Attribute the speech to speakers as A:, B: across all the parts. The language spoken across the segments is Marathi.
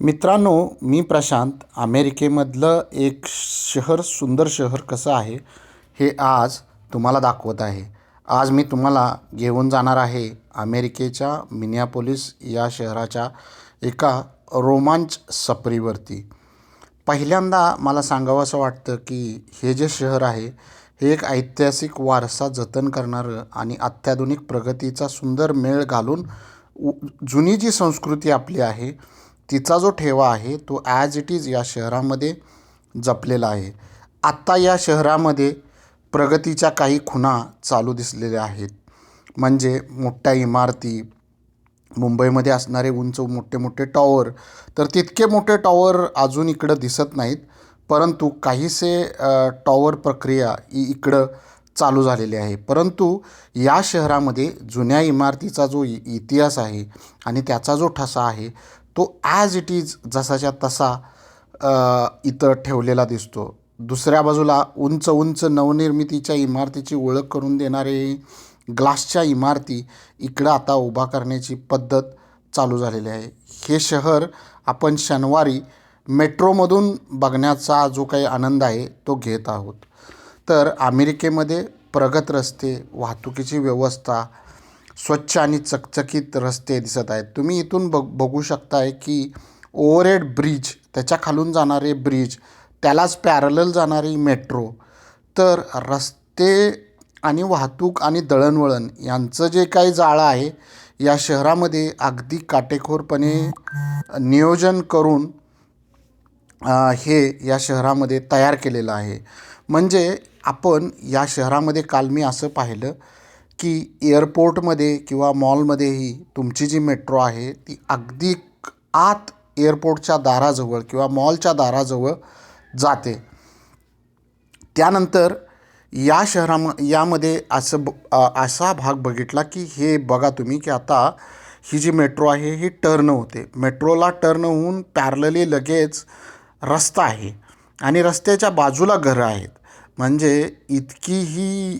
A: मित्रांनो मी प्रशांत. अमेरिकेमधलं एक शहर सुंदर शहर कसं आहे हे आज तुम्हाला दाखवत आहे. आज मी तुम्हाला घेऊन जाणार आहे अमेरिकेच्या मिनियापोलिस या शहराच्या एका रोमांच सफरीवरती पहिल्यांदा मला सांगावंसं वाटतं की हे जे शहर आहे हे एक ऐतिहासिक वारसा जतन करणारं आणि अत्याधुनिक प्रगतीचा सुंदर मेळ घालून उ जुनी जी संस्कृती आपली आहे तिचा जो ठेवा आहे तो ॲज इट इज या शहरामध्ये जपलेला आहे. आत्ता या शहरामध्ये प्रगतीच्या काही खुणा चालू दिसलेल्या आहेत. म्हणजे मोठ्या इमारती मुंबईमध्ये असणारे उंच मोठे मोठे टॉवर तर तितके मोठे टॉवर अजून इकडं दिसत नाहीत परंतु काहीसे टॉवर प्रक्रिया ही इकडं चालू झालेली आहे. परंतु या शहरामध्ये जुन्या इमारतीचा जो इतिहास आहे आणि त्याचा जो ठसा आहे तो ॲज इट इज जसाच्या तसा इतर ठेवलेला दिसतो. दुसऱ्या बाजूला उंच उंच नवनिर्मितीच्या इमारतीची ओळख करून देणारे ग्लासच्या इमारती इकडं आता उभा करण्याची पद्धत चालू झालेली आहे. हे शहर आपण शनिवारी मेट्रोमधून बघण्याचा जो काही आनंद आहे तो घेत आहोत. तर अमेरिकेमध्ये प्रगत रस्ते वाहतुकीची व्यवस्था स्वच्छ आणि चकचकीत रस्ते दिसत आहेत. तुम्ही इथून बघ बघू शकताय की ओव्हरहेड ब्रिज त्याच्या खालून जाणारे ब्रिज त्यालाच पॅरलल जाणारी मेट्रो. तर रस्ते आणि वाहतूक आणि दळणवळण यांचं जे काही जाळं आहे या शहरामध्ये अगदी काटेकोरपणे नियोजन करून हे या शहरामध्ये तयार केलेलं आहे. म्हणजे आपण या शहरामध्ये काल मी असं पाहिलं की एअरपोर्टमध्ये किंवा मॉलमध्येही तुमची जी मेट्रो आहे ती अगदी आत एअरपोर्टच्या दाराजवळ किंवा मॉलच्या दाराजवळ जाते. त्यानंतर या शहराम यामध्ये असं ब असा भाग बघितला की हे बघा तुम्ही की आता ही जी मेट्रो आहे ही टर्न होते. मेट्रोला टर्न होऊन पॅरलली लगेच रस्ता आहे आणि रस्त्याच्या बाजूला घरं आहेत. म्हणजे इतकी ही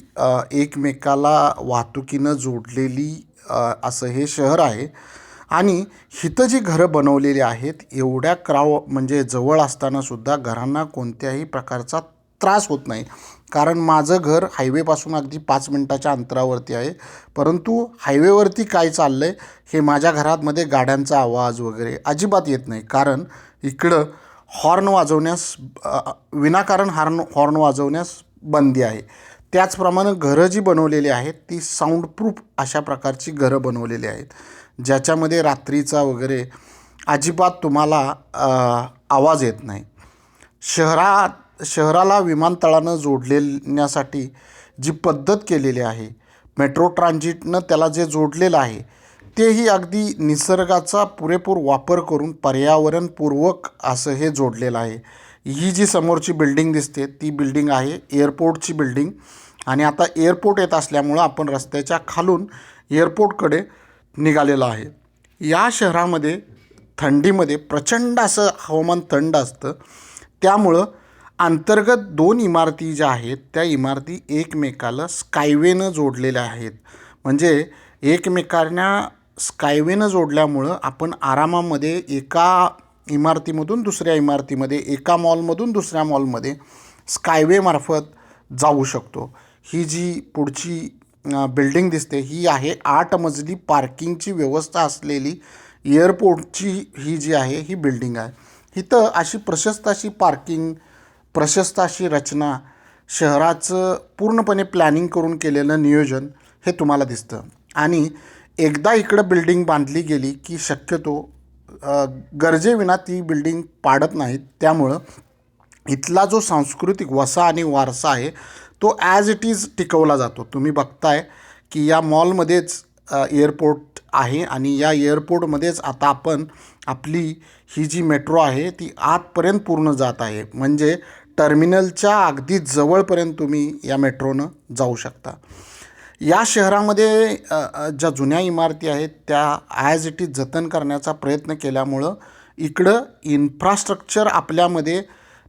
A: एकमेकाला वाहतुकीनं जोडलेली असं हे शहर आहे. आणि इथं जी घरं बनवलेली आहेत एवढ्या क्राव म्हणजे जवळ असतानासुद्धा घरांना कोणत्याही प्रकारचा त्रास होत नाही. कारण माझं घर हायवेपासून अगदी पाच मिनटाच्या अंतरावरती आहे. परंतु हायवेवरती काय चाललं आहे हे माझ्या घरामध्ये गाड्यांचा आवाज वगैरे अजिबात येत नाही. कारण इकडं हॉर्न वाजवण्यास विनाकारण हार्न हॉर्न वाजवण्यास बंदी आहे. त्याचप्रमाणे घरं जी बनवलेली आहेत ती साऊंडप्रूफ अशा प्रकारची घरं बनवलेली आहेत. ज्याच्यामध्ये रात्रीचा वगैरे अजिबात तुम्हाला आवाज येत नाही. शहरात शहराला विमानतळानं जोडलेण्यासाठी जी पद्धत केलेली आहे मेट्रो ट्रान्झिटनं त्याला जे जोडलेलं आहे तेही अगदी निसर्गाचा पुरेपूर वापर करून पर्यावरणपूर्वक असं हे जोडलेलं आहे. ही जी समोरची बिल्डिंग दिसते ती बिल्डिंग आहे एअरपोर्टची बिल्डिंग. आणि आता एअरपोर्ट येत असल्यामुळं आपण रस्त्याच्या खालून एअरपोर्टकडे निघालेलो आहे. या शहरामध्ये थंडीमध्ये प्रचंड असं हवामान थंड असतं. त्यामुळं अंतर्गत दोन इमारती ज्या आहेत त्या इमारती एकमेकाला स्कायवेनं जोडलेल्या आहेत. म्हणजे एकमेकांना स्कायवेनं जोडल्यामुळं आपण आरामामध्ये एका इमारतीमधून दुसऱ्या इमारतीमध्ये एका मॉलमधून दुसऱ्या मॉलमध्ये स्कायवेमार्फत जाऊ शकतो. ही जी पुढची बिल्डिंग दिसते ही आहे आठ मजली पार्किंगची व्यवस्था असलेली एअरपोर्टची ही जी आहे ही बिल्डिंग आहे. इथं अशी प्रशस्त अशी पार्किंग प्रशस्त अशी रचना शहराचं पूर्णपणे प्लॅनिंग करून केलेलं नियोजन हे तुम्हाला दिसतं. आणि एकदा इकडं बिल्डिंग बांधली गेली की शक्यतो गरजेविना ती बिल्डिंग पाडत नाहीत. त्यामुळं इथला जो सांस्कृतिक वसा आणि वारसा आहे तो ॲज इट इज टिकवला जातो. तुम्ही बघताय की या मॉलमध्येच एअरपोर्ट आहे आणि या एअरपोर्टमध्येच आता आपण आपली ही जी मेट्रो आहे ती आतपर्यंत पूर्ण जात आहे. म्हणजे टर्मिनलच्या अगदी जवळपर्यंत तुम्ही या मेट्रोनं जाऊ शकता. या शहरामध्ये ज्या जुन्या इमारती आहेत त्या ॲज इट इज जतन करण्याचा प्रयत्न केल्यामुळं इकडं इन्फ्रास्ट्रक्चर आपल्यामध्ये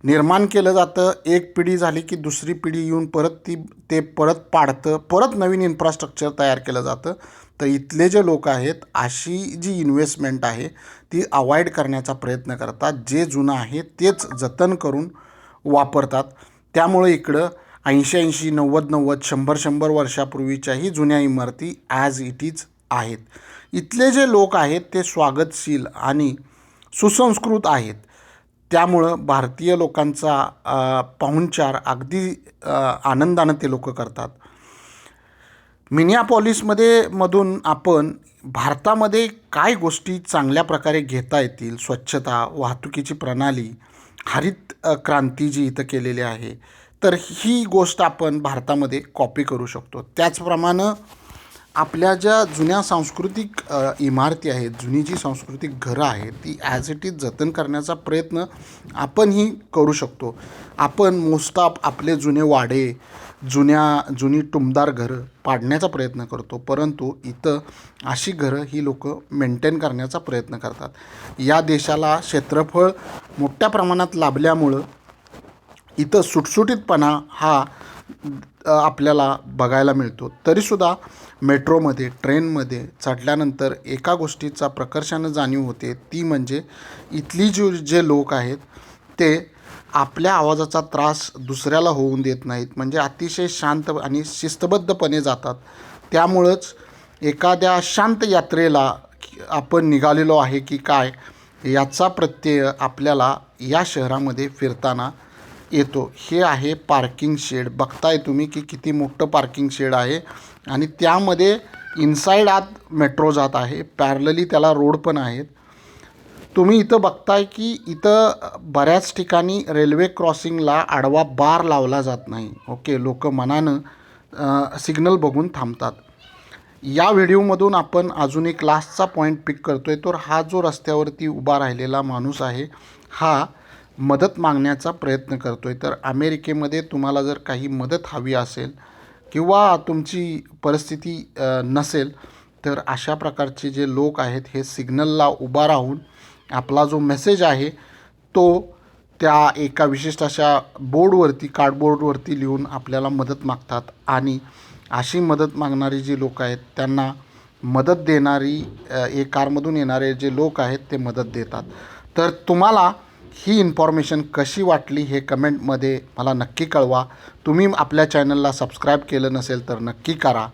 A: निर्माण केलं जातं. एक पिढी झाली की दुसरी पिढी येऊन परत ती ते परत पाडतं. परत नवीन इन्फ्रास्ट्रक्चर तयार केलं जातं. तर इथले जे लोक आहेत अशी जी इन्व्हेस्टमेंट आहे ती अवॉइड करण्याचा प्रयत्न करतात. जे जुनं आहे तेच जतन करून वापरतात. त्यामुळे इकडं ऐंशी ऐंशी नव्वद नव्वद शंभर शंभर वर्षापूर्वीच्याही जुन्या इमारती ॲज इट इज आहेत. इथले जे लोक आहेत ते स्वागतशील आणि सुसंस्कृत आहेत. त्यामुळं भारतीय लोकांचा पाहुणचार अगदी आनंदानं ते लोक करतात. मिनियापॉलिसमध्ये मधून आपण भारतामध्ये काय गोष्टी चांगल्या प्रकारे घेता येतील? स्वच्छता वाहतुकीची प्रणाली हरित क्रांती जी इथं केलेली आहे तर ही गोष्ट आपण भारतामध्ये कॉपी करू शकतो. त्याचप्रमाणे आपल्या ज्या जुन्या सांस्कृतिक इमारती आहेत जुनी जी सांस्कृतिक घरं आहेत ती ॲज इट इज जतन करण्याचा प्रयत्न आपणही करू शकतो. आपण मोस्ट आपले जुने वाडे जुन्या जुनी टुमदार घरं पाडण्याचा प्रयत्न करतो. परंतु इथं अशी घरं ही लोक मेंटेन करण्याचा प्रयत्न करतात. या देशाला क्षेत्रफळ मोठ्या प्रमाणात लाभल्यामुळं इथं सुटसुटीतपणा हा आपल्याला बघायला मिळतो. तरीसुद्धा मेट्रोमध्ये ट्रेनमध्ये चढल्यानंतर एका गोष्टीचा प्रकर्षानं जाणीव होते ती म्हणजे इथली जी जे लोक आहेत ते आपल्या आवाजाचा त्रास दुसऱ्याला होऊन देत नाहीत. म्हणजे अतिशय शांत आणि शिस्तबद्धपणे जातात. त्यामुळंच एखाद्या शांत यात्रेला आपण निघालेलो आहे की काय याचा प्रत्यय आपल्याला या शहरामध्ये फिरताना येतो. हे आहे पार्किंग शेड बघताय तुम्ही की किती मोठं पार्किंग शेड आहे. आणि त्यामध्ये इनसाईड आत मेट्रो जात आहे. पॅरलली त्याला रोड पण आहेत. तुम्ही इथं बघताय की इथं बऱ्याच ठिकाणी रेल्वे क्रॉसिंगला आडवा बार लावला जात नाही. ओके लोक मनानं सिग्नल बघून थांबतात. या व्हिडिओमधून आपण अजून एक लास्टचा पॉईंट पिक करतो आहे तर हा जो रस्त्यावरती उभा राहिलेला माणूस आहे हा मदत मागण्याचा प्रयत्न करतो आहे तर अमेरिकेमध्ये तुम्हाला जर काही मदत हवी असेल किंवा तुमची परिस्थिती नसेल तर अशा प्रकारचे जे लोक आहेत हे सिग्नलला उभा राहून आपला जो मेसेज आहे तो त्या एका विशिष्ट अशा बोर्डवरती कार्डबोर्डवरती लिहून आपल्याला मदत मागतात. आणि अशी मदत मागणारी जी लोक आहेत त्यांना मदत देणारी ए एक कारमधून येणारे जे लोक आहेत ते मदत देतात. तर तुम्हाला ही इन्फॉर्मेशन कशी वाटली हे कमेंटमध्ये मला नक्की कळवा. तुम्ही आपल्या चॅनलला सबस्क्राईब केलं नसेल तर नक्की करा.